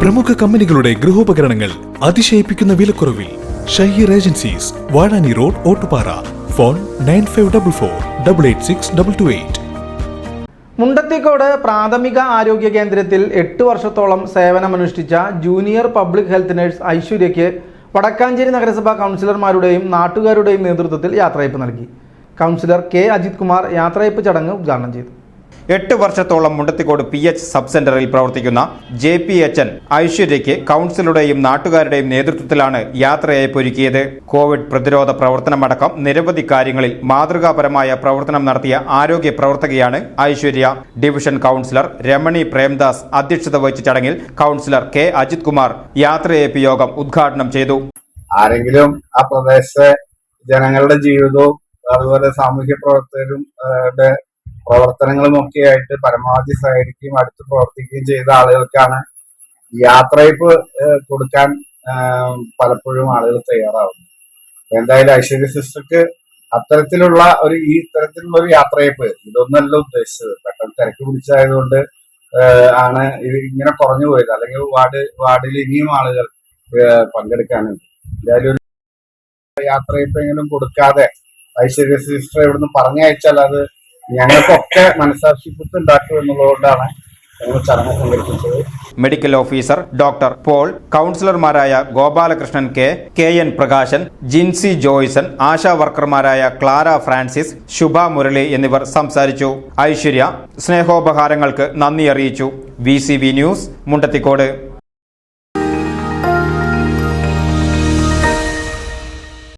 പ്രമുഖ കമ്പനികളുടെ ഗൃഹോപകരണങ്ങൾ അതിശയിപ്പിക്കുന്ന വിലക്കുറവിൽ Shaheer agencies Vazhani road Ottupara. Phone nine five double four double eight six double two eight. Mundathikode പ്രാഥമിക ആരോഗ്യ കേന്ദ്രത്തിൽ എട്ട് വർഷത്തോളം സേവനമനുഷ്ഠിച്ച ജൂനിയർ പബ്ലിക് ഹെൽത്ത് നഴ്സ് ഐശ്വര്യയ്ക്ക് വടക്കാഞ്ചേരി നഗരസഭാ കൗൺസിലർമാരുടെയും നാട്ടുകാരുടെയും നേതൃത്വത്തിൽ യാത്രയപ്പ് നൽകി. കൗൺസിലർ കെ അജിത് കുമാർ യാത്രയപ്പ് ചടങ്ങ് ഉദ്ഘാടനം ചെയ്തു. എട്ട് വർഷത്തോളം മുണ്ടത്തിക്കോട് പി എച്ച് സബ് സെന്ററിൽ പ്രവർത്തിക്കുന്ന ജെ പി എച്ച് എൻ ഐശ്വര്യയ്ക്ക് കൗൺസിലുടെയും നാട്ടുകാരുടെയും നേതൃത്വത്തിലാണ് യാത്രയയപ്പൊരുക്കിയത് കോവിഡ് പ്രതിരോധ പ്രവർത്തനമടക്കം നിരവധി കാര്യങ്ങളിൽ മാതൃകാപരമായ പ്രവർത്തനം നടത്തിയ ആരോഗ്യ പ്രവർത്തകയാണ് ഐശ്വര്യ. ഡിവിഷൻ കൗൺസിലർ രമണി പ്രേംദാസ് അധ്യക്ഷത വഹിച്ച ചടങ്ങിൽ കൗൺസിലർ കെ അജിത് കുമാർ യാത്രയയപ്പ് യോഗം ഉദ്ഘാടനം ചെയ്തു. ആരെങ്കിലും ആ പ്രദേശത്തെ ജനങ്ങളുടെ ജീവിതവും അതുപോലെ സാമൂഹ്യ പ്രവർത്തകരും പ്രവർത്തനങ്ങളും ഒക്കെ ആയിട്ട് പരമാവധി സഹകരിക്കുകയും അടുത്ത് പ്രവർത്തിക്കുകയും ചെയ്ത ആളുകൾക്കാണ് യാത്രയപ്പ് കൊടുക്കാൻ പലപ്പോഴും ആളുകൾ തയ്യാറാവുന്നത്. എന്തായാലും ഐശ്വര്യ സിസ്റ്റർക്ക് അത്തരത്തിലുള്ള ഒരു ഈ തരത്തിലുള്ള ഒരു യാത്രയപ്പ് ഇതൊന്നല്ല ഉദ്ദേശിച്ചത്. പെട്ടെന്ന് തിരക്ക് പിടിച്ചായതുകൊണ്ട് ആണ് ഇത് ഇങ്ങനെ കുറഞ്ഞു പോയത്. അല്ലെങ്കിൽ വാർഡ് വാർഡിൽ ഇനിയും ആളുകൾ പങ്കെടുക്കാനുണ്ട്. എന്തായാലും ഒരു യാത്രയപ്പെങ്കിലും കൊടുക്കാതെ ഐശ്വര്യ സിസ്റ്റർ ഇവിടുന്ന് പറഞ്ഞയച്ചാൽ അത് ഞങ്ങൾക്കൊക്കെ മനസാക്ഷി കുത്ത് ഉണ്ടാക്കും എന്നുള്ളതുകൊണ്ടാണ് മെഡിക്കൽ ഓഫീസർ ഡോക്ടർ പോൾ കൗൺസിലർമാരായ Gopalakrishnan K K N Prakashan Jincy Joyson Asha വർക്കർമാരായ Clara Francis Shubha Murali എന്നിവർ സംസാരിച്ചു. ഐശ്വര്യ സ്നേഹോപഹാരങ്ങൾക്ക് നന്ദി അറിയിച്ചു. V news Mundathikode.